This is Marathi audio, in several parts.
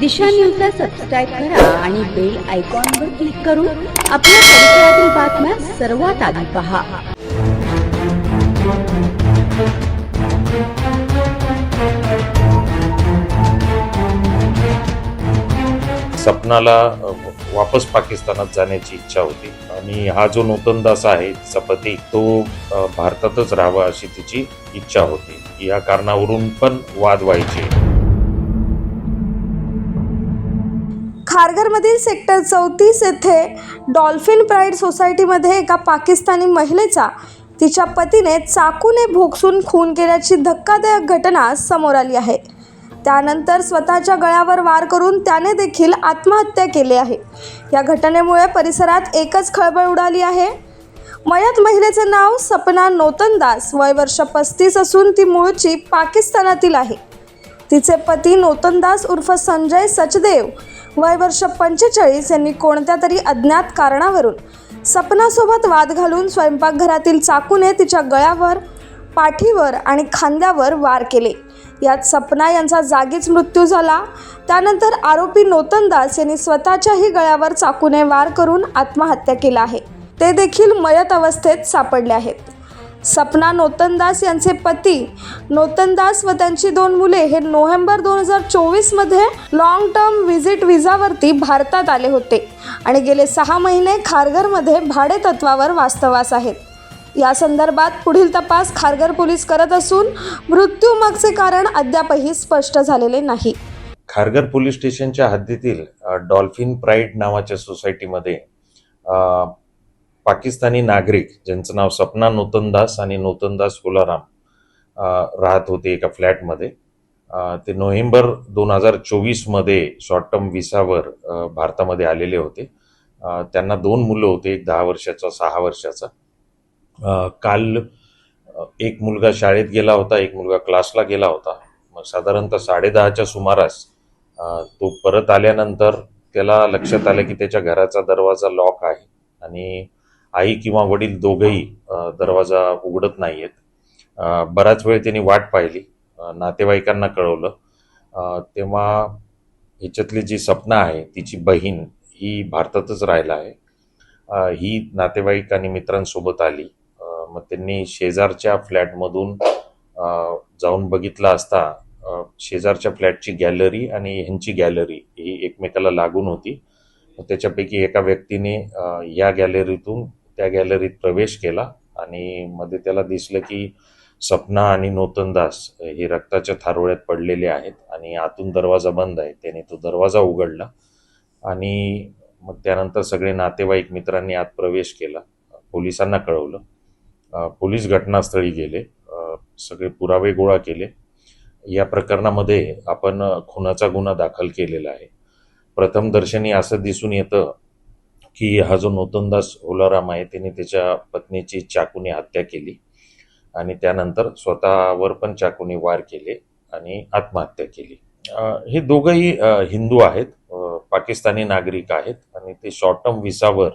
दिशा न्यूजला सबस्क्राईब करा आणि बेल आयकॉनवर क्लिक करून आपल्या परिसरातील बातम्या सर्वात आधी पहा. सपनाला वापस पाकिस्तानात जाण्याची इच्छा होती. आणि हा जो नूतनदास आहे सपती तो भारतातच राहावा अशी तिची इच्छा होती. या कारणावरून पण वाद व्हायचे. खारघरमधील सेक्टर चौतीस येथे डॉल्फिन प्राईड सोसायटीमध्ये एका पाकिस्तानी महिलेचा तिच्या पतीने चाकूने भोगसून खून केल्याची धक्कादायक घटना समोर आली आहे. त्यानंतर स्वतःच्या गळ्यावर वार करून त्याने देखील आत्महत्या केली आहे. या घटनेमुळे परिसरात एकच खळबळ उडाली आहे. मयत महिलेचं नाव सपना नोतनदास वय वर्ष पस्तीस असून ती मूळची पाकिस्तानातील आहे. तिचे पती नोतनदास उर्फ संजय सचदेव वय वर्ष पंचेचाळीस यांनी कोणत्या तरी अज्ञात कारणावरून सपनासोबत वाद घालून स्वयंपाकघरातील चाकूने तिच्या गळ्यावर पाठीवर आणि खांद्यावर वार केले. यात सपना यांचा जागीच मृत्यू झाला. त्यानंतर आरोपी नोतनदास यांनी स्वतःच्याही गळ्यावर चाकूने वार करून आत्महत्या केला आहे. ते देखील मयत अवस्थेत सापडले आहेत. सपना नोतनदास यांचे पती. नोतनदास व त्यांची दोन मुले हे नोव्हेंबर दोन हजार चोवीसमध्ये लॉंग टर्म व्हिजिट विजावरती भारतात आले होते. आणि गेले सहा महिने खारघरमध्ये भाडे तत्वावर वास्तवास आहेत. या संदर्भात पुढील तपास खारघर पोलीस करत असून मृत्यूमागचे कारण अद्यापही स्पष्ट झालेले नाही. खारघर पोलीस स्टेशनच्या हद्दीतील डॉल्फिन प्राईड नावाच्या सोसायटीमध्ये पाकिस्तानी नागरिक ज्यांचं नाव सपना नूतनदास आणि नूतनदास गुलाराम राहत होते एका फ्लॅटमध्ये. ते नोव्हेंबर दोन हजार चोवीसमध्ये शॉर्ट टर्म विसावर भारतामध्ये आलेले होते. त्यांना दोन मुलं होते एक दहा वर्षाचा सहा वर्षाचा. काल एक मुलगा शाळेत गेला होता एक मुलगा क्लासला गेला होता. मग साधारणतः साडेदहाच्या सुमारास तो परत आल्यानंतर त्याला लक्षात आलं की त्याच्या घराचा दरवाजा लॉक आहे आणि आई किंवा वडील दोघंही दरवाजा उघडत नाहीयेत. आहेत बराच वेळ त्यांनी वाट पाहिली. नातेवाईकांना कळवलं. तेव्हा ह्याच्यातली जी सपना आहे तिची बहीण ही भारतातच राहिला आहे. ही नातेवाईक आणि मित्रांसोबत आली. मग त्यांनी शेजारच्या फ्लॅटमधून जाऊन बघितलं असता शेजारच्या फ्लॅटची गॅलरी आणि ह्यांची गॅलरी ही एकमेकाला लागून होती. त्याच्यापैकी एका व्यक्तीने या गॅलरीतून त्या गॅलरीत प्रवेश केला आणि मध्ये त्याला दिसलं की सपना आणि नूतनदास हे रक्ताच्या थारोळ्यात पडलेले आहेत आणि आतून दरवाजा बंद आहे. त्याने तो दरवाजा उघडला आणि मग त्यानंतर सगळे नातेवाईक मित्रांनी आत प्रवेश केला. पोलिसांना कळवलं. पोलीस घटनास्थळी गेले. सगळे पुरावे गोळा केले. या प्रकरणामध्ये आपण खुनाचा गुन्हा दाखल केलेला आहे. प्रथमदर्शनी असं दिसून येतं की हा जो नूतनदास ओलाराम आहे त्याने त्याच्या पत्नीची चाकूने हत्या केली आणि त्यानंतर स्वतःवर पण चाकूने वार केले आणि आत्महत्या केली. हे दोघंही हिंदू आहेत पाकिस्तानी नागरिक आहेत आणि ते शॉर्ट टर्म विसावर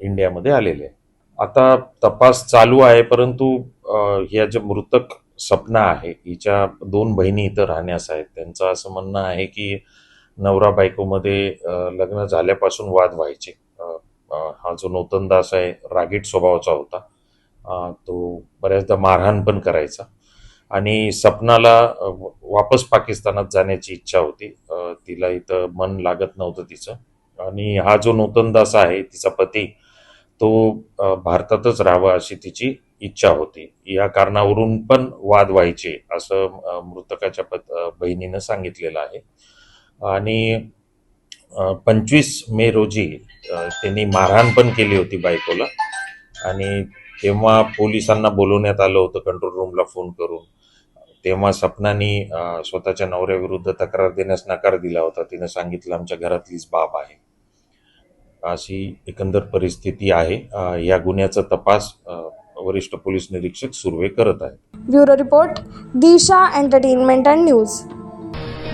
इंडियामध्ये आलेले आहे आता तपास चालू आहे परंतु ह्या जे मृतक सपना आहे हिच्या दोन बहिणी इथं राहण्यास आहेत. त्यांचं असं म्हणणं आहे की नवरा बायकोमध्ये लग्न झाल्यापासून वाद व्हायचे. हा जो नूतनदास आहे रागीट स्वभावाचा होता. तो बऱ्याचदा मारहाण पण करायचा. आणि सपनाला वापस पाकिस्तानात जाण्याची इच्छा होती. तिला इथं मन लागत नव्हतं तिचं. आणि हा जो नूतनदास आहे तिचा पती तो भारतातच राहावा अशी तिची इच्छा होती. या कारणावरून पण वाद व्हायचे असं मृतकाच्या पत बहिणीनं सांगितलेलं आहे. आणि पंचवीस मे रोजी त्यांनी मारहाण पण केली होती बायकोला. आणि तेव्हा पोलिसांना बोलवण्यात आलं होतं कंट्रोल रूमला फोन करून. तेव्हा सपनानी स्वतःच्या नवऱ्याविरुद्ध तक्रार देण्यास नकार दिला होता. तिनं सांगितलं आमच्या घरातलीच बाब आहे. अशी एकंदर परिस्थिती आहे. या गुन्ह्याचा तपास वरिष्ठ पोलीस निरीक्षक सुर्वे करत आहेत. Bureau report Disha entertainment and news.